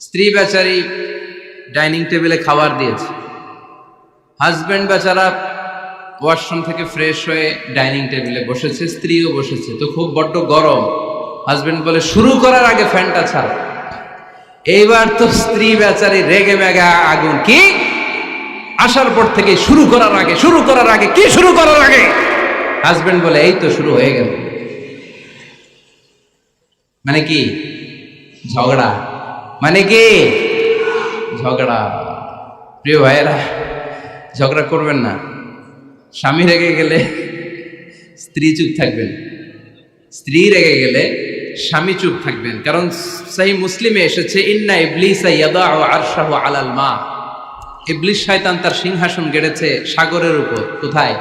স্ত্রী বেচারি ডাইনিং টেবিলে খাবার দিয়েছে। হাজব্যান্ড বেচারা ওয়াশরুম থেকে ফ্রেশ হয়ে ডাইনিং টেবিলে বসেছে, স্ত্রীও বসেছে। তো খুব বড্ড গরম। হাজব্যান্ড বলে, শুরু করার আগে ফ্যানটা ছাড়। এইবার তো স্ত্রী বেচারি রেগে মেগা আগুন। কি? আসার পর থেকে শুরু করার আগে, শুরু করার আগে, কি শুরু করার আগে? হাজবেন্ড বলে, এই তো শুরু হয়ে গেল। মানে কি? ঝগড়া? মানে কি? ঝগড়া। প্রিয় ভাইয়েরা, ঝগড়া করবেন না। স্বামী রেগে গেলে স্ত্রী চুপ থাকবেন। স্ত্রী রেগে গেলে স্বামী চুপ থাকবেন। কারণ সেই মুসলিমে এসেছে, ইন্না ইবলিসা আরশাহু আলাল মা। ইবলিস শয়তান তার সিংহাসন গেড়েছে সাগরের উপর। কোথায়?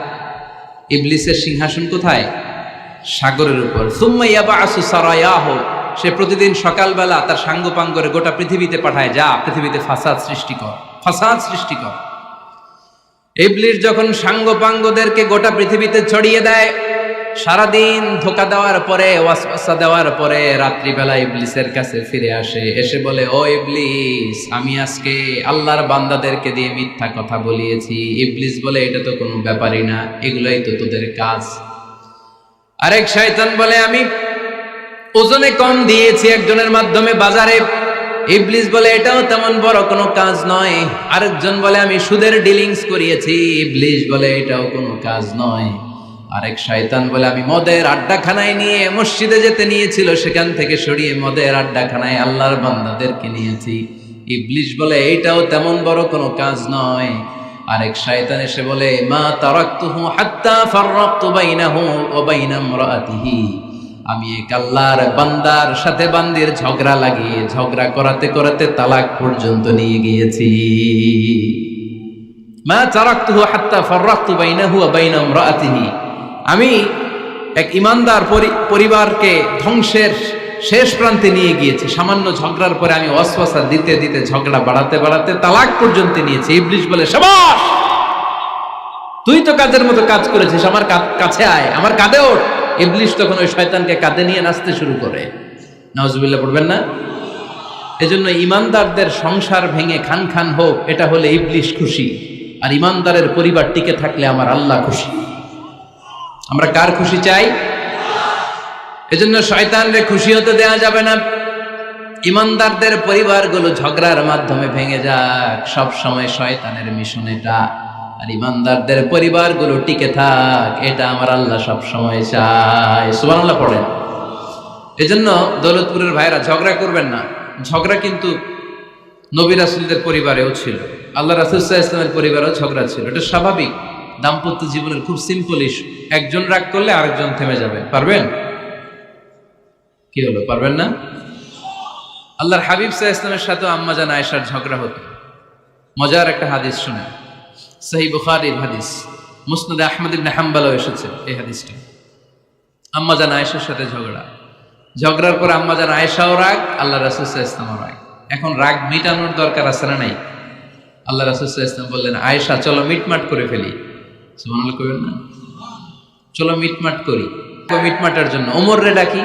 ইবলিসের সিংহাসন কোথায়? সাগরের উপর। সুম্মা ইয়াবাসু সারায়াহু। সে প্রতিদিন সকালবেলা তার সাঙ্গপাঙ্গ করে গোটা পৃথিবীতে পাঠায়, যা, পৃথিবীতে ফাসাদ সৃষ্টি কর, ফাসাদ সৃষ্টি কর। ইবলিস যখন সাঙ্গপাঙ্গদেরকে গোটা পৃথিবীতে ছড়িয়ে দেয়, সারাদিন ধোকা দেওয়ার পরে, ওয়াসওয়াসা দেওয়ার পরে রাত্রিবেলা ইবলিসের কাছে ফিরে আসে, এসে বলে, ও ইবলিস, আমি আজকে আল্লাহর বান্দাদেরকে দিয়ে মিথ্যা কথা বলিয়েছি। ইবলিস বলে, এটা তো কোনো ব্যাপারই না, এগুলাই তো তোদের কাজ। আরেক শয়তান বলে, আমি ওজনে কম দিয়েছি একজনের মাধ্যমে বাজারে। ইবলিস বলে, এটাও তেমন বড় কোনো কাজ নয়। আরেকজন বলে, আমি সুদের ডিলিংস করিয়েছি। ইবলিস বলে, এটাও কোনো কাজ নয়। আরেক শয়তান বলে, আমি মদের আড্ডাখানায় নিয়ে মসজিদে যেতে নিয়েছিল, সেখান থেকে সরিয়ে মদের আড্ডাখানায় আল্লাহর বান্দাদেরকে নিয়েছি। ইবলিস বলে এইটাও তেমন বড় কোনো কাজ নয়। আরেক শয়তান এসে বলে, মা তারাক্তুহু হাত্তা ফাররাক্তু বাইনাহু ওয়া বাইনা ইমরাআতিহি আমি এক আল্লাহর বান্দার সাথে বান্দির ঝগড়া লাগিয়ে ঝগড়া করাতে করাতে তালাক পর্যন্ত নিয়ে গিয়েছি। মা তারাক্তুহু হাত্তা ফাররাক্তু বাইনাহু ওয়া বাইনা ইমরাআতিহি আমি এক ইমানদার পরি- পরিবারকে ধ্বংসের শেষ প্রান্তে নিয়ে গিয়েছি। সামান্য ঝগড়ার পরে আমি অশ্বাসা দিতে দিতে ঝগড়া বাড়াতে বাড়াতে তালাক পর্যন্ত নিয়েছি। ইবলিশ বলে, সবাস! তুই তো কাজের মতো কাজ করেছিস, আমার কাছে আয়, আমার কাঁধে ওঠ। ইবলিশ তখন ওই শয়তানকে কাঁধে নিয়ে নাচতে শুরু করে। নওয়াজুবিল্লাহ পড়বেন না? এজন্য ইমানদারদের সংসার ভেঙে খান খান হোক, এটা হলে ইবলিশ খুশি। আর ইমানদারের পরিবার টিকে থাকলে আমার আল্লাহ খুশি। আমরা কার খুশি চাই? এজন্য শয়তানরে খুশি হতে দেয়া যাবে না। ইমানদারদের পরিবারগুলো ঝগড়ার মাধ্যমে ভেঙে যাক। সব সময় শয়তানের মিশন এটা। আর ইমানদারদের পরিবারগুলো টিকে থাক, এটা আমার আল্লাহ সব সময় চায়। সুবহানাল্লাহ পড়েন। এজন্য দৌলতপুরের ভাইরা ঝগড়া করবেন না। ঝগড়া কিন্তু নবী রাসুলদের পরিবারেও ছিল। আল্লাহ রাসুল্লাহ ইসলামের পরিবারেও ঝগড়া ছিল। এটা স্বাভাবিক। দাম্পত্য জীবনের খুব সিম্পল ইস্যু একজন রাগ করলে আরেকজন থেমে যাবে। পারবেন? কি হলো, পারবেন না? আল্লাহর হাবিব সাহা ইসলামের সাথে আম্মা জান আয়েশার ঝগড়া হতো। মজার একটা হাদিস শুনে সহি বুখারির হাদিস। মুসনাদে আহমদ ইবনে হাম্বালও এসেছে এই হাদিসটা। আম্মা জান আয়েশার সাথে ঝগড়া। ঝগড়ার পর আম্মা জান আয়েশাও রাগ, আল্লাহ রাসুল ইসলামও রাগ। এখন রাগ মিটানোর দরকার আছে না নাই? আল্লাহ রাসুল ইসলাম বললেন, আয়েশা, চলো মিটমাট করে ফেলি। সুবহানাল্লাহ কইবেন না? চলো মিটমাট করি। মিটমাটের জন্য ওমর রে ডাকি।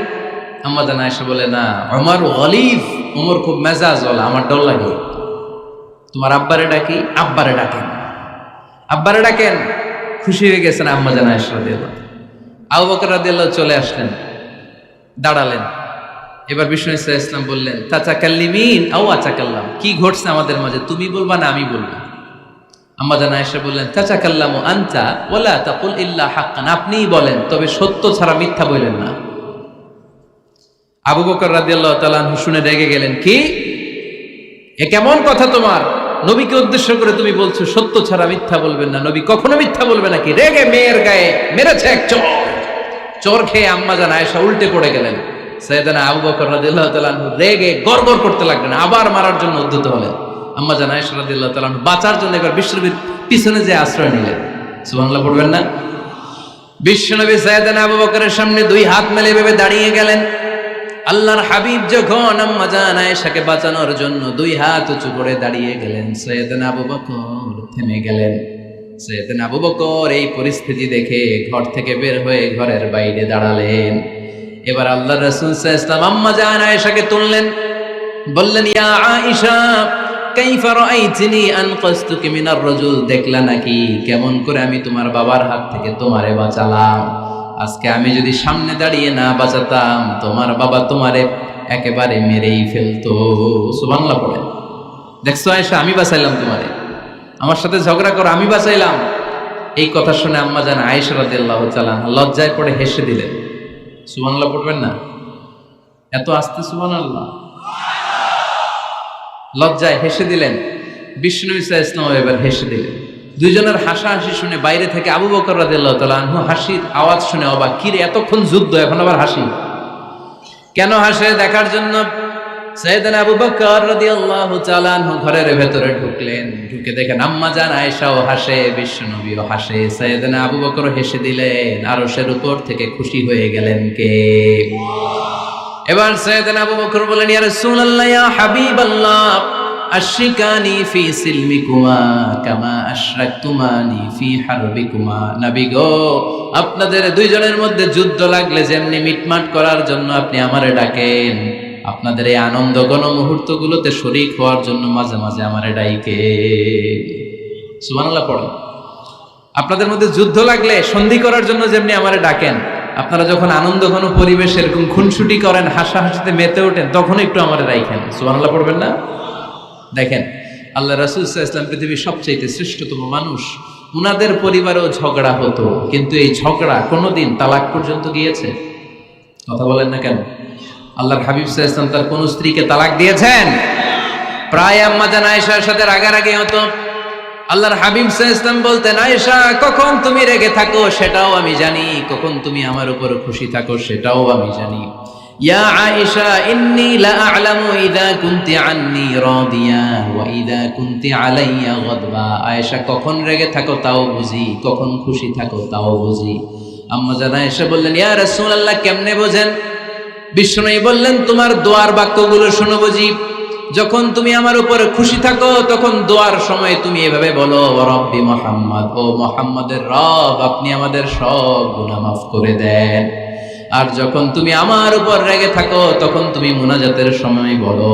আম্মা জান আয়েশা বলে, না আমার গলিফ ওমর খুব মেজাজ বলা আমার ডর লাগে। তোমার আব্বারে ডাকি, আব্বারে ডাকেন। আব্বারে ডাকেন। খুশি হয়ে গেছেন আম্মা জান আয়েশা রাদিয়াল্লাহু আবু বকর চলে আসলেন। দাঁড়ালেন। এবার বিষ্ণু ইসা ইসলাম বললেন চাচা কাল্লিমিন আও আচা কাল্লাম কি ঘটছে আমাদের মাঝে? তুমি বলবা না আমি বলব। আম্মা জান আয়েশা বললেন চাচা কাল্লামু আনতা ওলা তাকুল ইল্লা হাক্কান। আপনিই বলেন, তবে সত্য ছাড়া মিথ্যা বললেন না। আবু বকর রাদিয়াল্লাহু তাআলা শুনে রেগে গেলেন, কি? এ কেমন কথা তোমার? নবীকে উদ্দেশ্য করে তুমি বলছো, সত্য ছাড়া মিথ্যা বলবেন না। নবী কখনো মিথ্যা বলবে নাকি রেগে মেয়ের গায়ে মেরেছে এক চোর। চোর খেয়ে আম্মা জান আয়েশা উল্টে পড়ে গেলেন। সৈয়দানা আবু বকর রাদিয়াল্লাহু তাআলা আনহু রেগে গড়গড় করতে লাগলেন, আবার মারার জন্য উদ্যত হলেন। আম্মা জান আয়েশা রাদিয়াল্লাহু তাআলা আনহু বাঁচার জন্য এবার বিশ্বনবীর পিছনে যে আশ্রয় নিলেন। সুবহানাল্লাহ, পড়বেন না? বিশ্বনবী সৈয়দানা আবু বকরের সামনে দুই হাত মেলে ভেবে দাঁড়িয়ে গেলেন। আল্লাহর হাবিব যখন আম্মা জান আয়েশাকে বাঁচানোর জন্য দুই হাত উঁচু করে দাঁড়িয়ে গেলেন, সৈয়দানা আবু বকর থেমে গেলেন। সৈয়দানা আবু বকর এই পরিস্থিতি দেখে ঘর থেকে বের হয়ে ঘরের বাইরে দাঁড়ালেন। এবার আল্লাহ রসুল ইসলাম আম্মা জান আয়েশাকে তুললেন, বললেন, ইয়া আয়েশা, কাইফা রাআইতনি আনকাসতুকি মিনার রাজুল? দেখলা নাকি, কেমন করে আমি তোমার বাবার হাত থেকে তোমারে বাঁচালাম। আজকে আমি যদি সামনে দাঁড়িয়ে না বাঁচাতাম, তোমার বাবা তোমারে একেবারে মেরেই ফেলতো। সুবহানাল্লাহ পড়ে দেখছ আয়েশা, আমি বাঁচাইলাম তোমারে। আমার সাথে ঝগড়া করো, আমি বাঁচাইলাম। এই কথা শুনে আম্মা জান আয়েশা রাদিয়াল্লাহু তাআলা লজ্জায় পড়ে হেসে দিলেন। সুবহানাল্লাহ পড়বেন না? এত আস্তে সুবান আল্লাহ লজ্জায় হেসে দিলেন। বিষ্ণু ইসা ইসলাম এবার হেসে দিলেন। দুইজনের হাসাহাসি শুনে বাইরে থেকে আবু বকর রাদিয়াল্লাহু তাআলা আনহু হাসির আওয়াজ শুনে অবাক। কিরে এতক্ষণ যুদ্ধ, এখন আবার হাসি? কেন হাসে? দেখার জন্য সৈয়দনা আবু ঘরের ভেতরে ঢুকলেন। ঢুকে দেখেন আম্মা জান হাসে হাসে। আবু বকর হেসে দিলেন উপর থেকে খুশি হয়ে গেলেন কে? এবার আবু বকর বলেন আশরিকানি ফি সিলমিকুমা কামা আশরাকতুমানি ফি হারবিকুমা। নবী গো, আপনাদের দুইজনের মধ্যে যুদ্ধ লাগলে যেমনি মিটমাট করার জন্য আপনি আমারে ডাকেন। আপনাদের এই আনন্দ গণ মুহূর্তগুলোতে শরিক হওয়ার জন্য মাঝে মাঝে আমারে ডাইকে। সুবহানাল্লাহ, পড়ো। আপনাদের মধ্যে যুদ্ধ লাগলে সন্ধি করার জন্য যেমনি আমারে ডাকেন, আপনারা যখন আনন্দ ঘন পরিবেশ এরকম খুনসুটি করেন, হাসাহাসিতে মেতে ওঠেন তখন একটু আমারে রাইখেন সুবহানাল্লাহ, পড়বেন না? দেখেন, আল্লাহ রাসুল ইসলাম পৃথিবীর সবচেয়ে শ্রেষ্ঠতম মানুষ। উনাদের পরিবারেও ঝগড়া হতো, কিন্তু এই ঝগড়া কোনোদিন তালাক পর্যন্ত গিয়েছে? কথা বলেন না কেন? আল্লাহর হাবিব ইসলাম তার কোন স্ত্রীকে তালাক দিয়েছেন? প্রায় আম্মা জান আয়েশার সাথে রাগারাগি হতো। আল্লাহর হাবিব ইসলাম বলতেন, আয়েশা, কখন তুমি রেগে থাকো সেটাও আমি জানি, কখন তুমি আমার উপর খুশি থাকো সেটাও আমি জানি। ইয়া আয়েশা ইন্নী লা আ'লামু ইদা কুনতি আন্নি রাদিয়া ওয়া ইদা কুনতি কখন রেগে থাকো তাও বুঝি, কখন খুশি থাকো তাও বুঝি। আম্মা বললেন, ইয়া রাসূলুল্লাহ, কেমনে বোঝেন? বিষ্ণু বললেন, তোমার দোয়ার বাক্যগুলো শোনো বুঝি। যখন তুমি আমার উপরে খুশি থাকো, তখন দোয়ার সময় তুমি এভাবে বলো, "ও রব্বি মোহাম্মদ, ও মোহাম্মদের রব, আপনি আমাদের সব গুনাহ মাফ করে দেন। আর যখন তুমি আমার উপর রেগে থাকো, তখন তুমি মোনাজাতের সময় বলো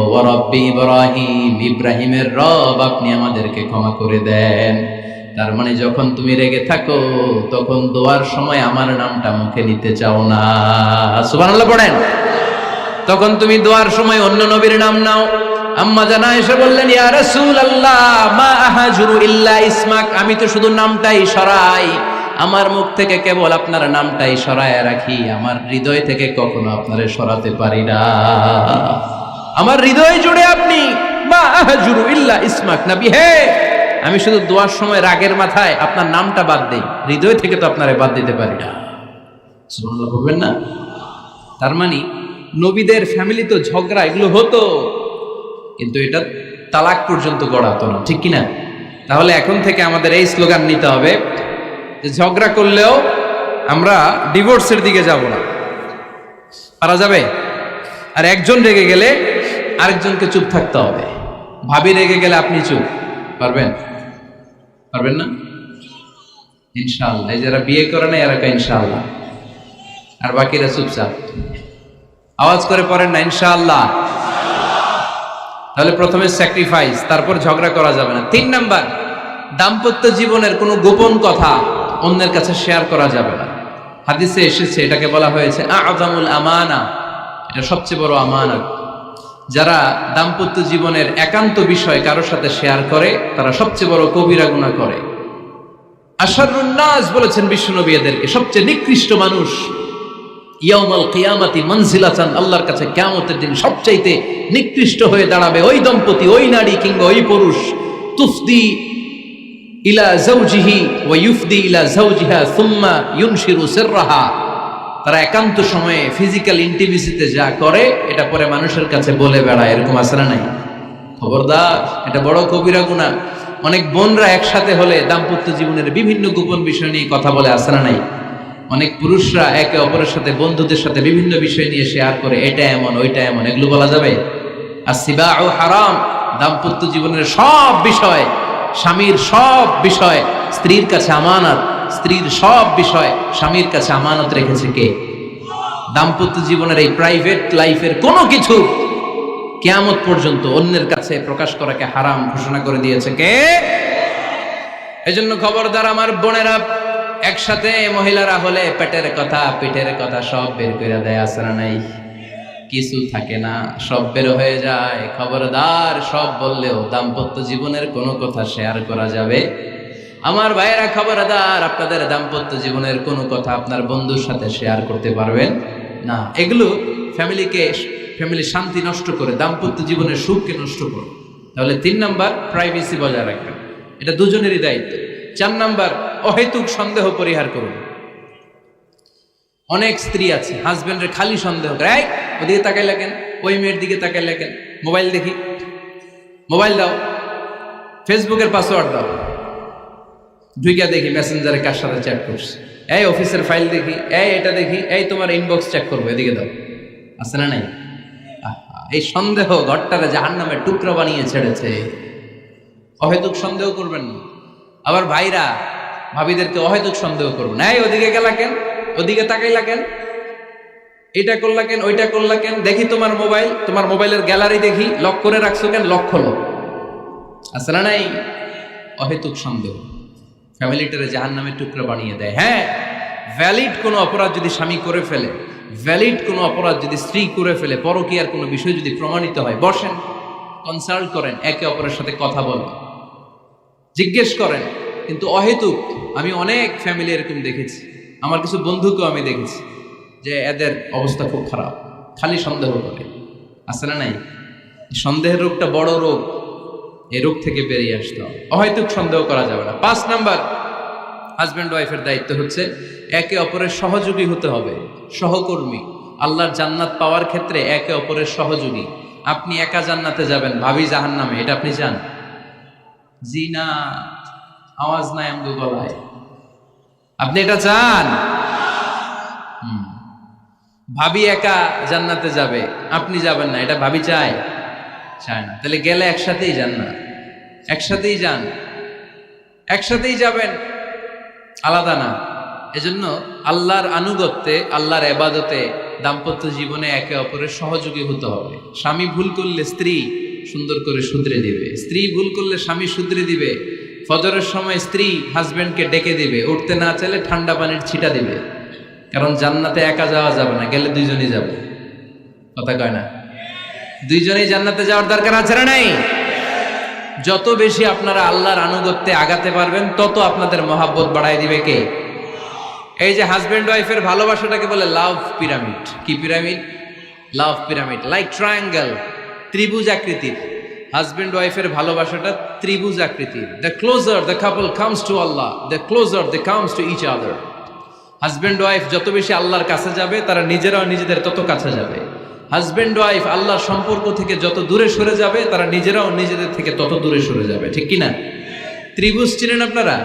ইব্রাহিম, ইব্রাহিমের রব, আপনি আমাদেরকে ক্ষমা করে দেন। তার মানে যখন তুমি রেগে থাকো, তখন দোয়ার সময় আমার নামটা মুখে নিতে চাও না। সুবহানাল্লাহ পড়েন। তখন তুমি দোয়ার সময় অন্য নবীর নাম নাও। আম্মা জানা এসে বললেন, ইয়া রাসূলুল্লাহ, মা আহাজুরু ইল্লা ইসমাক। আমি তো শুধু নামটাই সরাই। আমার মুখ থেকে কেবল আপনার নামটাই সরায় রাখি। আমার হৃদয় থেকে কখনো আপনারে সরাতে পারি না। আমার হৃদয় জুড়ে আপনি নবী। হে, আমি শুধু দোয়ার সময় রাগের মাথায় আপনার নামটা বাদ দিই। হৃদয় থেকে তো আপনারে বাদ দিতে পারি না। না? তার মানে নবীদের ফ্যামিলি তো ঝগড়া, এগুলো হতো। কিন্তু এটা তালাক পর্যন্ত গড়াতো না। ঠিক কিনা? তাহলে এখন থেকে আমাদের এই স্লোগান নিতে হবে যে ঝগড়া করলেও আমরা ডিভোর্সের দিকে যাব না। পারা যাবে? আর একজন রেগে গেলে আরেকজনকে চুপ থাকতে হবে। ভাবি রেগে গেলে আপনি চুপ। পারবেন? পারবেন না? ইনশাআল্লাহ। এই যারা বিয়ে করে না এরা ইনশাআল্লাহ। আর বাকিরা চুপচাপ। আওয়াজ করে পড়েন না, ইনশাআল্লাহ। তাহলে প্রথমে স্যাক্রিফাইস তারপর ঝগড়া করা যাবে না। তিন নাম্বার, দাম্পত্য জীবনের কোনো গোপন কথা। অন্যের কাছে শেয়ার করা যাবে না। হাদিসে এসেছে, এটাকে বলা হয়েছে আজামুল আমানা। এটা সবচেয়ে বড় আমানত। যারা দাম্পত্য জীবনের একান্ত বিষয় কারোর সাথে শেয়ার করে, তারা সবচেয়ে বড় কবিরা গুণা করে। আশারুন্নাস বলেছেন বিশ্বনবী এদেরকে, সবচেয়ে নিকৃষ্ট মানুষ। ইয়াউমাল কিয়ামাতি মনজিলাতান, আল্লাহর কাছে কিয়ামতের দিন সবচাইতে নিকৃষ্ট হয়ে দাঁড়াবে ওই দম্পতি, ওই নারী কিংবা ওই পুরুষ। তুফদি ইলা জাওজিহি ওয়া ইউফদি ইলা জাওজিহা সুম্মা ইউনশিরু সিররাহা। তারা একান্ত সময়ে ফিজিক্যাল ইন্টিমেসিতে যা করে, এটা পরে মানুষের কাছে বলে বেড়ায়, এরকম আছে নাই? খবরদার, এটা বড় কবিরা গুণা অনেক বোনরা একসাথে হলে দাম্পত্য জীবনের বিভিন্ন গোপন বিষয় নিয়ে কথা বলে আসে নাই? অনেক পুরুষরা একে অপরের সাথে, বন্ধুদের সাথে বিভিন্ন বিষয় নিয়ে শেয়ার করে, এটা এমন, ওইটা এমন, এগুলো বলা যাবে? আর সিবা ও হারাম, দাম্পত্য জীবনের সব বিষয় স্বামীর সব বিষয় স্ত্রীর কাছে আমানত, স্ত্রীর সব বিষয় স্বামীর কাছে আমানত রেখেছে কে? দাম্পত্য জীবনের এই প্রাইভেট লাইফের কোনো কিছু কেয়ামত পর্যন্ত অন্যের কাছে প্রকাশ করাকে হারাম ঘোষণা করে দিয়েছে কে? এজন্য খবরদার আমার বোনেরা, একসাথে মহিলারা হলে পেটের কথা, পিঠের কথা সব বের করে দেয় আসরা নাই? কিছু থাকে না, সব বের হয়ে যায়। খবরদার, সব বললেও দাম্পত্য জীবনের কোনো কথা শেয়ার করা যাবে। আমার ভাইয়েরা খবরদার, আপনাদের দাম্পত্য জীবনের কোনো কথা আপনার বন্ধুর সাথে শেয়ার করতে পারবেন? না, এগুলো ফ্যামিলিকে ফ্যামিলি শান্তি নষ্ট করে, দাম্পত্য জীবনের সুখকে নষ্ট করে। তাহলে তিন নাম্বার প্রাইভেসি বজায় রাখবেন। এটা দুজনেরই দায়িত্ব। চার নাম্বার, অহেতুক সন্দেহ পরিহার করুন। অনেক স্ত্রী আছে হাজবেন্ডের খালি সন্দেহ করে ওদিকে তাকাই লাগেন ওই মেয়ের দিকে তাকাই লাগেন মোবাইল দেখি। মোবাইল দাও। ফেসবুকের পাসওয়ার্ড দাও। ঢুইকা দেখি মেসেঞ্জারে কার সাথে চ্যাট করছে। এই অফিসের ফাইল দেখি, এই এটা দেখি, এই তোমার ইনবক্স চেক করব, এদিকে দাও। আছে না নাই? এই সন্দেহ ঘরটারে জাহান নামে টুকরো বানিয়ে ছেড়েছে। অহেতুক সন্দেহ করবেন না। আবার ভাইরা, ভাবিদেরকে অহেতুক সন্দেহ করবেন। এই ওদিকে গেলা কেন? ওদিকে তাকাইলা কেন? এটা করলা কেন, ওইটা করলা কেন? দেখি তোমার মোবাইল, তোমার মোবাইলের গ্যালারি দেখি, লক করে রাখছো কেন? লক খোলো। আছে না নাই? অহেতুক সন্দেহ। ফ্যামিলিটারে জাহান নামে টুকরো বানিয়ে দেয়। হ্যাঁ ভ্যালিড কোনো অপরাধ যদি স্বামী করে ফেলে ভ্যালিড কোনো অপরাধ যদি স্ত্রী করে ফেলে, পরকীয়ার কোনো বিষয় যদি প্রমাণিত হয়, বসেন কনসাল্ট করেন, একে অপরের সাথে কথা বলেন। জিজ্ঞেস করেন, কিন্তু অহেতুক, আমি অনেক ফ্যামিলি এরকম দেখেছি। আমার কিছু বন্ধুকেও আমি দেখেছি যে এদের অবস্থা খুব খারাপ, খালি সন্দেহ করে। আছে না নাই? সন্দেহের রোগটা বড় রোগ, এই রোগ থেকে বেরিয়ে আসতে হবে। অহেতুক সন্দেহ করা যাবে না। পাঁচ নাম্বার হাজব্যান্ড ওয়াইফের দায়িত্ব হচ্ছে একে অপরের সহযোগী হতে হবে, সহকর্মী। আল্লাহর জান্নাত পাওয়ার ক্ষেত্রে একে অপরের সহযোগী। আপনি একা জান্নাতে যাবেন, ভাবি জাহান নামে এটা আপনি চান? জি না আওয়াজ নাই আমগো গলায়। আপনি এটা চান। ভাবি একা জান্নাতে যাবে। আপনি যাবেন না, এটা ভাবি চায়। চায় না। তাহলে গেলে একসাথেই যান না। একসাথেই যান। একসাথেই যাবেন। আলাদা না। এজন্য আল্লাহর আনুগত্যে, আল্লাহর এবাদতে দাম্পত্য জীবনে একে অপরের সহযোগী হতে হবে। স্বামী ভুল করলে স্ত্রী সুন্দর করে শুধরে দিবে স্ত্রী ভুল করলে স্বামী শুধরে দিবে। ফজরের সময় স্ত্রী হাজবেন্ডকে ডেকে দিবে। উঠতে না চাইলে ঠান্ডা পানির ছিটা দিবে। কারণ জান্নাতে একা যাওয়া যাবে না, গেলে দুইজনই যাবে। কথা কয় না? দুইজনেই জান্নাতে যাওয়ার দরকার আছে না নাই? যত বেশি আপনারা আল্লাহর আনুগত্যে আগাতে পারবেন, তত আপনাদের মহাব্বত বাড়াই দিবে কে? এই যে হাজব্যান্ড ওয়াইফের ভালোবাসাটাকে বলে লাভ পিরামিড কি pyramid love pyramid like triangle ত্রিভুজ আকৃতির। হাজব্যান্ড ওয়াইফের ভালোবাসাটা ত্রিভুজ আকৃতির। The closer the couple comes to Allah the closer the comes to each other husband wife যত বেশি আল্লাহর কাছে যাবে, তারা নিজেরাও নিজেদের তত কাছে যাবে। হাজব্যান্ড ওয়াইফ আল্লাহর সম্পর্ক থেকে যত দূরে সরে যাবে, তারা নিজেরাও নিজেদের থেকে তত দূরে সরে যাবে। ঠিক কি না ত্রিভুজ চিনেন আপনারা?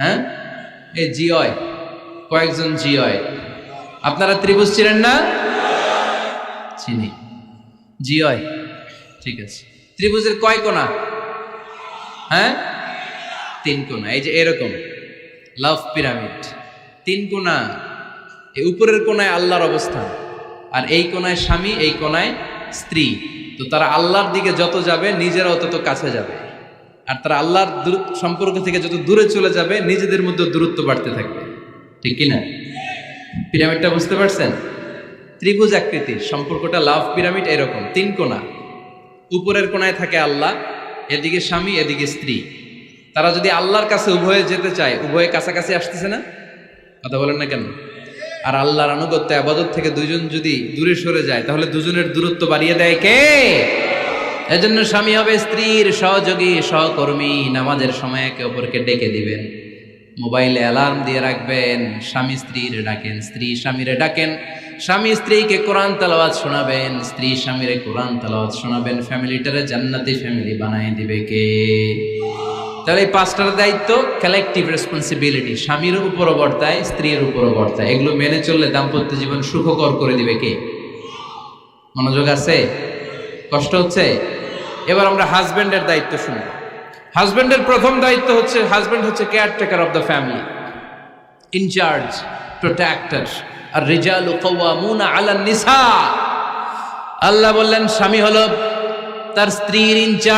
হ্যাঁ? এই জিয়য় কয়েকজন জিয়য় আপনারা ত্রিভুজ চিনেন না? চিনি। জিয়য় ঠিক আছে। ত্রিভুজের কয় কোনা হ্যাঁ? তিন কোণা। এই যে এরকম। Love pyramid. তিন কোণা। এই উপরের কোণায় আল্লাহর অবস্থান। আর এই কোনায় স্বামী, এই কোনায় স্ত্রী। তো তারা আল্লাহর দিকে যত যাবে, নিজেরাও তত কাছে যাবে। আর তারা আল্লাহর সম্পর্ক থেকে যত দূরে চলে যাবে, নিজেদের মধ্যে দূরত্ব বাড়তে থাকবে। ঠিক কিনা পিরামিডটা বুঝতে পারছেন? ত্রিভুজ আকৃতির। সম্পর্কটা লাভ পিরামিড এরকম। তিন কোণা। উপরের কোণায় থাকে আল্লাহ, এদিকে স্বামী, এদিকে স্ত্রী। তারা যদি আল্লাহর কাছে উভয়ে যেতে চায়, উভয়ে কাছাকাছি আসতেছে না? কথা বলেন না কেন? আর আল্লাহর আনুগত্য, আবাদত থেকে দুজন যদি দূরে সরে যায়, তাহলে দুজনের দূরত্ব বাড়িয়ে দেয় কে? এজন্য স্বামী হবে স্ত্রীর সহযোগী, সহকর্মী, নামাজের সময় একে অপরকে ডেকে দিবেন। মোবাইলে অ্যালার্ম দিয়ে রাখবেন, স্বামী স্ত্রীর ডাকেন, স্ত্রী স্বামীরে ডাকেন। স্বামী স্ত্রীকে কোরআন তালাওয়াত শোনাবেন, স্ত্রী স্বামীরে কোরআন তালাওয়াত শোনাবেন, ফ্যামিলিটারে জান্নাতি ফ্যামিলি বানাই দিবে কে? তাহলে এই পাঁচটার দায়িত্ব কালেকটিভ রেসপন্সিবিলিটি স্বামীর উপরও বর্তায় স্ত্রীর উপরও বর্তায় এগুলো মেনে চললে দাম্পত্য জীবন সুখকর করে দিবে কে? মনোযোগ আছে? কষ্ট হচ্ছে? এবার আমরা হাজবেন্ডের দায়িত্ব শুনি। হাজবেন্ডের প্রথম দায়িত্ব হচ্ছে হাজবেন্ড হচ্ছে caretaker of the family in charge protector আর রিজাল আলা নিসা আল্লাহ বললেন স্বামী হল তার স্ত্রীর ইনচার্জ।